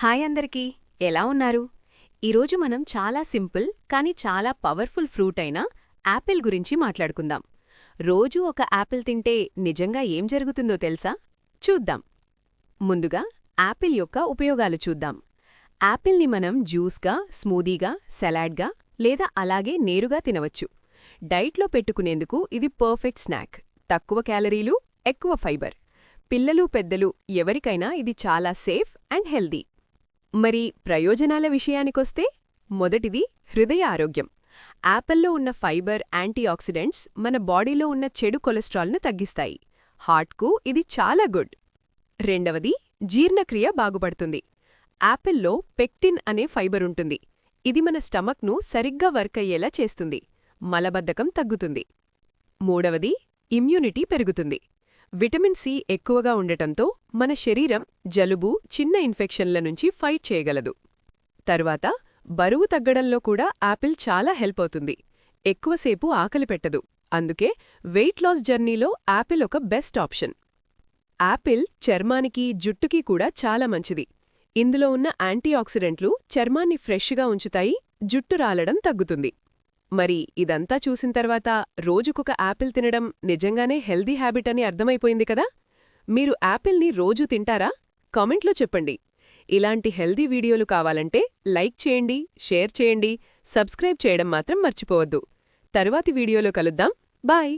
Hi అందరికీ. ఎలా ఉన్నారు? ఈరోజు మనం చాలా సింపుల్ కానీ చాలా పవర్ఫుల్ ఫ్రూట్ అయిన యాపిల్ గురించి మాట్లాడుకుందాం. రోజూ ఒక యాపిల్ తింటే నిజంగా ఏం జరుగుతుందో తెలుసా? చూద్దాం. ముందుగా యాపిల్ యొక్క ఉపయోగాలు చూద్దాం. యాపిల్ని మనం జ్యూస్గా స్మూదీగా సలాడ్గా లేదా అలాగే నేరుగా తినవచ్చు. డైట్లో పెట్టుకునేందుకు ఇది పర్ఫెక్ట్ స్నాక్. తక్కువ క్యాలరీలు ఎక్కువ ఫైబర్. పిల్లలు పెద్దలు ఎవరికైనా ఇది చాలా సేఫ్ అండ్ హెల్దీ మరి ప్రయోజనాల విషయానికొస్తే మొదటిది హృదయ ఆరోగ్యం. యాపిల్లో ఉన్న ఫైబర్ యాంటీఆక్సిడెంట్స్ మన బాడీలో ఉన్న చెడు కొలెస్ట్రాల్ను తగ్గిస్తాయి. హార్ట్కు ఇది చాలా గుడ్. రెండవది జీర్ణక్రియ బాగుపడుతుంది. యాపిల్లో పెక్టిన్ అనే ఫైబర్ ఉంటుంది. ఇది మన స్టమక్ను సరిగ్గా వర్క్ అయ్యేలా చేస్తుంది. మలబద్ధకం తగ్గుతుంది. మూడవది ఇమ్యూనిటీ పెరుగుతుంది. విటమిన్ సి ఎక్కువగా ఉండటంతో మన శరీరం జలుబు చిన్న ఇన్ఫెక్షన్ల నుంచి ఫైట్ చేయగలదు. తరువాత బరువు తగ్గడంలో కూడా యాపిల్ చాలా హెల్ప్ అవుతుంది. ఎక్కువసేపు ఆకలి పెట్టదు. అందుకే వెయిట్ లాస్ జర్నీలో యాపిల్ ఒక బెస్ట్ ఆప్షన్. యాపిల్ చర్మానికి జుట్టుకి కూడా చాలా మంచిది. ఇందులో ఉన్న యాంటీఆక్సిడెంట్లు చర్మాన్ని ఫ్రెష్గా ఉంచుతాయి జుట్టు రాలడం తగ్గుతుంది. మరి ఇదంతా చూసిన తర్వాత రోజుకొక యాపిల్ తినడం నిజంగానే హెల్దీ హ్యాబిట్ అని అర్థమైపోయింది కదా? మీరు యాపిల్ని రోజూ తింటారా? కామెంట్లో చెప్పండి. ఇలాంటి హెల్దీ వీడియోలు కావాలంటే లైక్ చేయండి షేర్ చేయండి సబ్స్క్రైబ్ చేయడం మాత్రం మర్చిపోవద్దు. తరువాతి వీడియోలో కలుద్దాం. బాయ్!